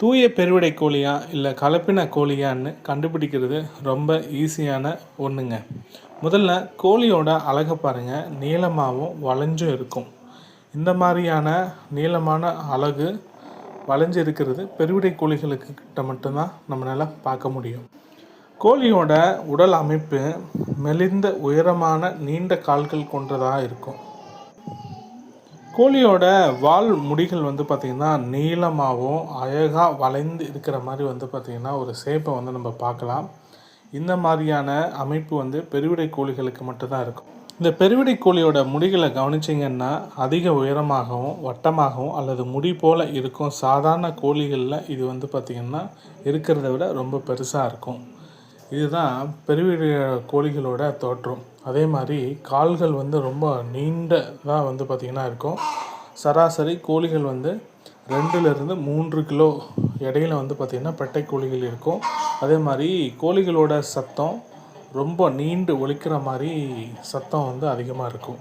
தூய பெருவிடை கோழியா இல்லை கலப்பின கோழியான்னு கண்டுபிடிக்கிறது ரொம்ப ஈஸியான ஒன்றுங்க முதல்ல கோழியோட அழகை பாருங்கள் நீளமாகவும் வளைஞ்சும் இருக்கும். இந்த மாதிரியான நீளமான அழகு வளைஞ்சு இருக்கிறது பெருவிடை கோழிகளுக்கு கிட்ட மட்டும்தான் நம்மளால் பார்க்க முடியும். கோழியோட உடல் அமைப்பு மெலிந்த உயரமான நீண்ட கால்கள் கொண்டதாக இருக்கும். கோழியோட வால் முடிகள் வந்து பார்த்திங்கன்னா நீளமாகவும் அழகாக வளைந்து இருக்கிற மாதிரி வந்து பார்த்திங்கன்னா ஒரு சேப்பை வந்து நம்ம பார்க்கலாம். இந்த மாதிரியான அமைப்பு வந்து பெருவிடை கோழிகளுக்கு மட்டும்தான் இருக்கும். இந்த பெருவிடை கோழியோட முடிகளை கவனிச்சிங்கன்னா அதிக உயரமாகவும் வட்டமாகவும் அல்லது முடி போல் இருக்கும் சாதாரண கோழிகளில் இது வந்து பார்த்திங்கன்னா இருக்கிறத விட ரொம்ப பெருசாக இருக்கும். இதுதான் பெருவிட கோழிகளோட தோற்றம். அதே மாதிரி கால்கள் வந்து ரொம்ப நீண்டதாக வந்து பார்த்திங்கன்னா இருக்கும். சராசரி கோழிகள் வந்து ரெண்டுலேருந்து மூன்று கிலோ இடையில வந்து பார்த்திங்கன்னா பெட்டை கோழிகள் இருக்கும். அதே மாதிரி கோழிகளோட சத்தம் ரொம்ப நீண்டு ஒழிக்கிற மாதிரி சத்தம் வந்து அதிகமாக இருக்கும்.